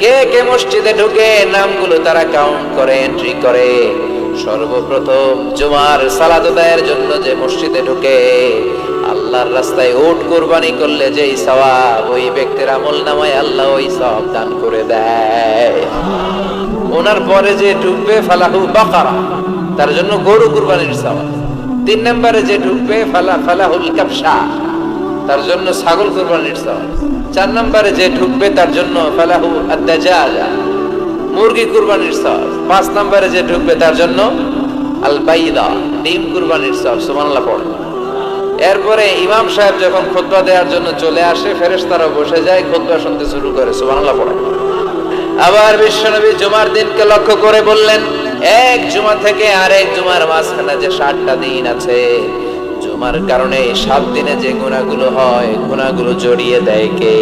কে কে মসজিদে ঢুকে নামগুলো তারা কাউন্ট করে এন্ট্রি করে। সর্বপ্রথম জুমার সালাত আদায়ের জন্য যে মসজিদে ঢুকে, আল্লাহর রাস্তায় উট কোরবানি করলে যেই সওয়াব, ওই ব্যক্তির আমল নামায় আল্লাহ ওই সওয়াব দান করে দেয়। ওনার পরে যে ঢুকবে ফালাহু বাকারা, তার জন্য গরু কুরবানির সওয়াব। তিন নম্বরে যে ঢুকবে ফালা ফালাহুল কাবসা তার জন্য ছাগল কুরবানির সওয়াব চার নম্বরে যে ঢুকবে, তার জন্য ফালাহু মুরগি কুরবানির সওয়াব পাঁচ নম্বরে যে ঢুকবে, তার জন্য আল বাইদা ডিম কুরবানির পড়ে। এরপরে ইমাম সাহেব যখন খুতবা দেওয়ার জন্য চলে আসে ফেরেশতারা বসে যায়, খুতবা শুনতে শুরু করে। সুবহানাল্লাহ, পড়ে। আবার বিশ্বনবী জুমার দিনকে লক্ষ্য করে বললেন, এক জুমা থেকে আরেক জুমার মাঝখানে যে ষাটটা দিন আছে জুমার কারণে সাত দিনে যে গুণাগুলো হয় গুণাগুলো জড়িয়ে দেয় কে?